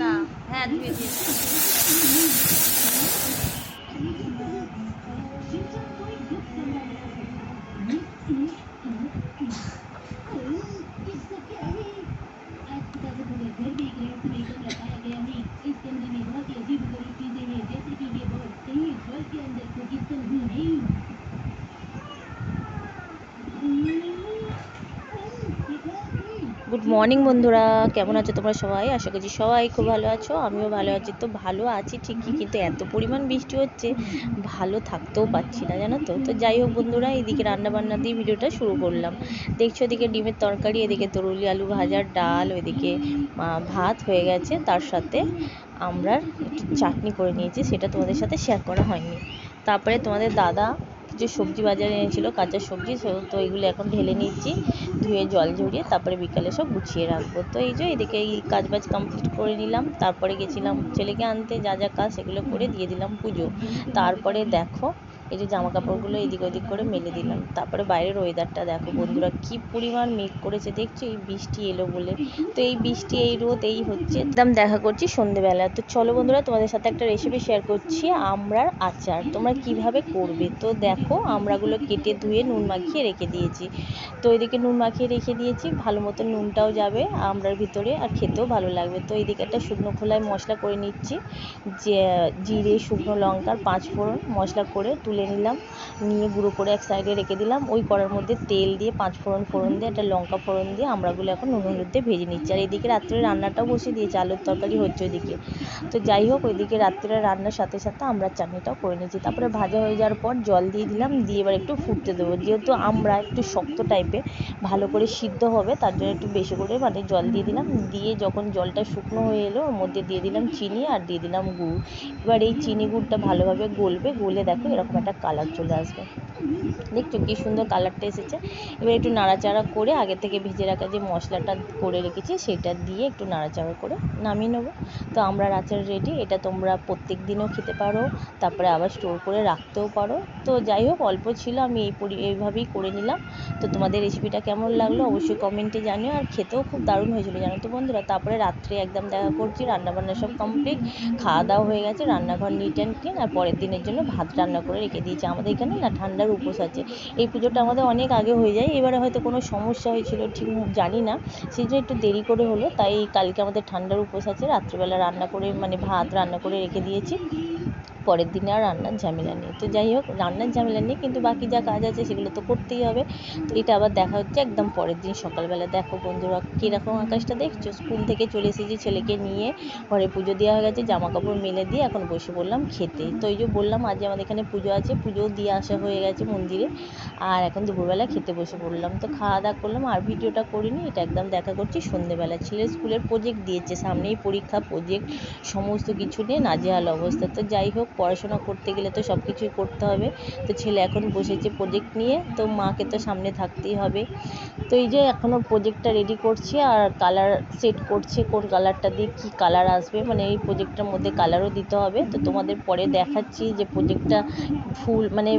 না হ্যাঁ ধুয়ে দিয়েছি। মর্নিং বন্ধুরা, কেমন আছো তোমরা সবাই? আশা করছি সবাই খুব ভালো আছো, আমিও ভালো আছি। তো ভালো আছি ঠিকই, কিন্তু এত পরিমাণ বৃষ্টি হচ্ছে, ভালো থাকতেও পারছি না, জানো তো? তো যাই হোক বন্ধুরা, এদিকে রান্না বান্না দিয়ে ভিডিওটা শুরু করলাম। দেখছ এদিকে ডিমের তরকারি, এদিকে তরুলি আলু ভাজার ডাল, ওইদিকে ভাত হয়ে গেছে। তার সাথে আমরা একটু চাটনি করে নিয়েছি, সেটা তোমাদের সাথে শেয়ার করা হয়নি। তারপরে তোমাদের দাদা কিছু সবজি বাজারে এনেছিল, কাঁচা সবজি তো এগুলো এখন ঢেলে নিচ্ছি, ধুয়ে জল ঝরিয়ে তারপরে বিকালে সব গুছিয়ে রাখব। তো এই যে এদিকে এই কাজ বাজ কমপ্লিট করে নিলাম, তারপরে গেছিলাম ছেলেকে আনতে, যা যা কাজ সেগুলো করে দিয়ে দিলাম পুজো। তারপরে দেখো এই যে জামা কাপড়গুলো এদিক ওদিক করে মেলে দিলাম। তারপরে বাইরের ওয়েদারটা দেখো বন্ধুরা, কি পরিমাণ মেঘ করেছে দেখছ? এই বৃষ্টি এলো বলে। তো এই বৃষ্টি, এই রোদ, এই হচ্ছে। একদম দেখা করছি সন্ধেবেলা। তো চলো বন্ধুরা, তোমাদের সাথে একটা রেসিপি শেয়ার করছি আমড়ার আচার। তোমরা কীভাবে করবে? তো দেখো আমড়াগুলো কেটে ধুয়ে নুন মাখিয়ে রেখে দিয়েছি। তো এদিকে নুন মাখিয়ে রেখে দিয়েছি, ভালো মতো নুনটাও যাবে আমড়ার ভিতরে আর খেতেও ভালো লাগবে। তো এদিকে একটা শুকনো খোলায় মশলা করে নিচ্ছি, যে জিরে, শুকনো লঙ্কার পাঁচ ফোড়ন মশলা করে তুলে নিলাম। নিয়ে গুঁড়ো করে এক সাইডে রেখে দিলাম। ওই কড়ার মধ্যে তেল দিয়ে পাঁচ ফোড়ন ফোড়ন দিয়ে, একটা লঙ্কা ফোড়ন দিয়ে আমড়াগুলো এখন নুন হলুদ দিয়ে ভেজে নিচ্ছি। আর এদিকে রাত্রে রান্নাটাও বসিয়ে দিয়েছি, আলুর তরকারি হচ্ছে ওইদিকে। তো যাই হোক, ওইদিকে রাত্রে রান্নার সাথে সাথে আমরা চাটনিটাও করে নিয়েছি। তারপরে ভাজা হয়ে যাওয়ার পর জল দিয়ে দিলাম, দিয়ে এবার একটু ফুটতে দেবো। যেহেতু আমরা একটু শক্ত টাইপের ভালো করে সিদ্ধ হবে, তার জন্য একটু বেশি করে মানে জল দিয়ে দিলাম। দিয়ে যখন জলটা শুকনো হয়ে এলো, ওর মধ্যে দিয়ে দিলাম চিনি আর দিয়ে দিলাম গুড়। এবার এই চিনি গুড়টা ভালোভাবে গলবে, গলে দেখো এরকম একটা কালার চলে আসবে। দেখছ কি সুন্দর কালারটা এসেছে। এবার একটু নাড়াচাড়া করে আগে থেকে ভেজে রাখা যে মশলাটা করে রেখেছি, সেটা দিয়ে একটু নাড়াচাড়া করে নামিয়ে নেব। তো আমরা আচার রেডি এটা তোমরা প্রত্যেক দিনও খেতে পারো, তারপরে আবার স্টোর করে রাখতেও পারো। তো যাই হোক, অল্প ছিল, আমি এই পরি, এইভাবেই করে নিলাম। তো তোমাদের রেসিপিটা কেমন লাগল অবশ্যই কমেন্টে জানিও, আর খেতেও খুব দারুণ হয়েছিল জানো তো বন্ধুরা। তারপরে রাত্রে একদম দেখা করছি, রান্নাবান্না সব কমপ্লিট খাওয়া দাওয়া হয়ে গেছে, রান্নাঘর নিট অ্যান্ড ক্লিন আর পরের দিনের জন্য ভাত রান্না করে রেখে দিয়েছি। আমাদের এখানে না ঠান্ডার উপোস আছে। এই পুজোটা আমাদের অনেক আগে হয়ে যায়। এবারে হয়তো কোনো সমস্যা হয়েছিল ঠিক জানি না। সেই জন্য একটু দেরি করে হলো। তাই কালকে আমাদের ঠান্ডার উপোস আছে। রাত্রিবেলা রান্না করে মানে ভাত রান্না করে রেখে দিয়েছি। পরের দিনে আর রান্নার ঝামেলা নেই। তো যাই হোক, রান্নার ঝামেলা নেই, কিন্তু বাকি যা কাজ আছে সেগুলো তো করতেই হবে। তো এটা আবার দেখা হচ্ছে একদম পরের দিন সকালবেলা। দেখো বন্ধুরা, কীরকম আকাশটা দেখছ? স্কুল থেকে চলে এসেছি ছেলেকে নিয়ে। ঘরে পুজো দেওয়া হয়ে গেছে জামা কাপড় মেলে দিয়ে এখন বসে পড়লাম খেতে। তো এই যে বললাম, আজ আমাদের এখানে পুজো আছে, পুজোও দিয়ে আসা হয়ে গেছে মন্দিরে। আর এখন দুপুরবেলা খেতে বসে পড়লাম। তো খাওয়া দাওয়া করলাম, আর ভিডিওটা করিনি, এটা একদম দেখা করছি সন্ধেবেলা। ছেলের স্কুলের প্রজেক্ট দিয়েছে, সামনেই পরীক্ষা প্রজেক্ট সমস্ত কিছু নিয়ে নাজেহাল অবস্থা। তো যাই হোক পড়াশোনা করতে গেলে তো সব কিছুই করতে হবে। তো ছেলে এখন বসেছে প্রজেক্ট নিয়ে, তো মাকে তো সামনে থাকতেই হবে। তো এই যে এখনও প্রজেক্টটা রেডি করছে আর কালার সেট করছে, কোন কালারটা দিয়ে কী কালার আসবে মানে এই প্রজেক্টটার মধ্যে কালারও দিতে হবে। তো তোমাদের পরে দেখাচ্ছি যে প্রজেক্টটা ফুল মানে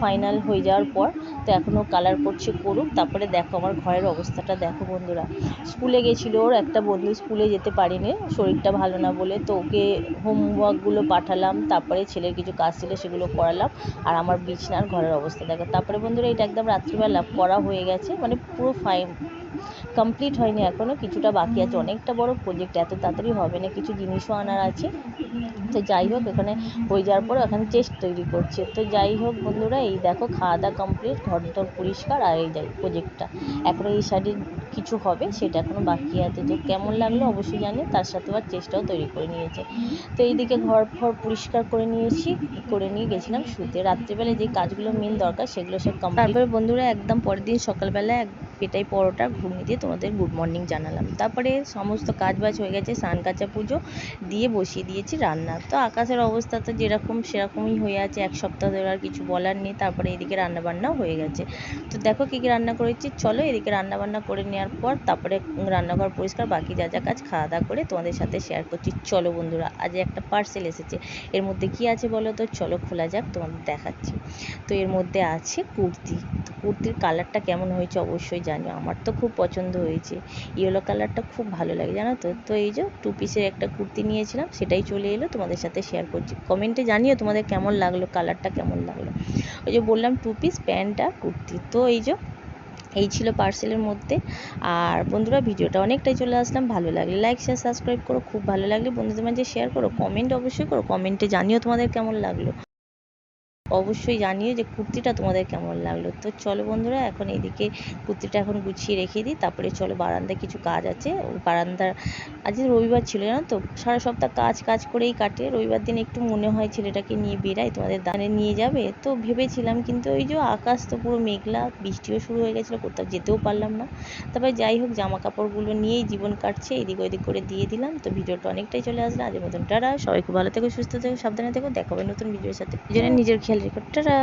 ফাইনাল হয়ে যাওয়ার পর, তো এখনও কালার করছে করুক, তারপরে দেখো আমার ঘরের অবস্থাটা দেখো বন্ধুরা। স্কুলে গেছিল ওর, একটা বন্ধু স্কুলে যেতে পারেনি, শরীরটা ভালো না বলে, তো ওকে হোমওয়ার্কগুলো পাঠালাম, তারপরে ছেলের কিছু কাজ ছিল সেগুলো করালাম। আর আমার বিছনার ঘরের অবস্থা দেখো। তারপরে বন্ধুরা, এটা একদম রাত্রিবেলা করা হয়ে গেছে। মানে পুরো ফাইন কমপ্লিট হয়নি এখনও কিছুটা বাকি আছে। অনেকটা বড় প্রজেক্ট এত তাড়াতাড়ি হবে না, কিছু জিনিসও আনার আছে। তো যাই হোক, এখানে হয়ে যাওয়ার পর এখানে চেস্ট তৈরি করছে। তো যাই হোক বন্ধুরা, এই দেখো খাওয়া দাওয়া কমপ্লিট ঘর টর পরিষ্কার, আর এই যাই প্রজেক্টটা এখনও এই সাইডে কিছু হবে, সেটা এখনও বাকি আছে। তো কেমন লাগল অবশ্যই জানি তার সাথে আবার চেষ্টাও তৈরি করে নিয়েছে। তো এইদিকে ঘর ফর পরিষ্কার করে নিয়েছি, করে নিয়ে গেছিলাম শুতে। রাত্রিবেলায় যে কাজগুলো মেন দরকার, সেগুলো সব কমপ্লিট তারপরে বন্ধুরা, একদম পরের দিন সকালবেলা এক পেটাই পরোটা ঘুগনি দিয়ে তোমাদের গুড মর্নিং জানালাম। তারপরে সমস্ত কাজ বাজ হয়ে গেছে, স্নান কাচা পুজো দিয়ে বসিয়ে দিয়েছি রান্না। তো আকাশের অবস্থা তো যেরকম সেরকমই হয়ে আছে, এক সপ্তাহ ধরে আর কিছু বলার নেই, তারপরে এদিকে রান্না বান্নাও হয়ে গেছে। তো দেখো কী কী রান্না করেছি, চলো এদিকে রান্না বান্না করে নেওয়ার পর তারপরে রান্নাঘর পরিষ্কার, বাকি যা যা কাজ খাওয়া দাওয়া করে তোমাদের সাথে শেয়ার করছি। চলো বন্ধুরা, আজ একটা পার্সেল এসেছে, এর মধ্যে কি আছে বলো তো? চলো খোলা যাক, তোমাদের দেখাচ্ছি। তো এর মধ্যে আছে কুর্তি, তো কুর্তির কালারটা কেমন হয়েছে অবশ্যই জানিও আমার তো খুব পছন্দ হয়েছে। ইয়েলো কালারটা খুব ভালো লাগে, জানো তো? তো এই যে টু পিসের একটা কুর্তি নিয়েছিলাম, সেটাই চলে এলো, তোমাদের সাথে শেয়ার করছি। কমেন্টে জানিও তোমাদের কেমন লাগল কালারটা কেমন লাগল। ওই যে বললাম টু পিস প্যান্ট আর কুর্তি, তো এই যে এই ছিল পার্সেলের মধ্যে। আর বন্ধুরা, ভিডিওটা অনেকটাই চলে আসলাম, ভালো লাগলে লাইক শেয়ার সাবস্ক্রাইব করো, খুব ভালো লাগলে বন্ধুদের মাঝে শেয়ার করো কমেন্ট অবশ্যই করো কমেন্টে জানিও তোমাদের কেমন লাগল। অবশ্যই জানিও যে কুর্তিটা তোমাদের কেমন লাগল। তো চলো বন্ধুরা, এখন এইদিকে কুর্তিটা এখন গুছিয়ে রেখে দিই। তারপরে চলো বারান্দায় কিছু কাজ আছে। বারান্দার, আজ রবিবার ছিল জানো তো? সারা সপ্তাহ কাজ কাজ করেই কাটে। রবিবার দিন একটু মনে হয় ছেলেটাকে নিয়ে বেরাই তোমাদের দানে নিয়ে যাবে। তো ভেবেছিলাম কিন্তু ওই যে আকাশ তো পুরো মেঘলা, বৃষ্টিও শুরু হয়ে গেছিল, কোথাও যেতেও পারলাম না। তারপরে যাই হোক জামা কাপড়গুলো নিয়েই জীবন কাটছে। এদিক ওদিক করে দিয়ে দিলাম। তো ভিডিওটা অনেকটাই চলে আসলো। আজের মতন টাটা। সবাই খুব ভালো থেকো, সুস্থ থেকো, সাবধানে থেকো। দেখা হবে নতুন ভিডিওর সাথে। নিজের খেয়াল রেখো টাটা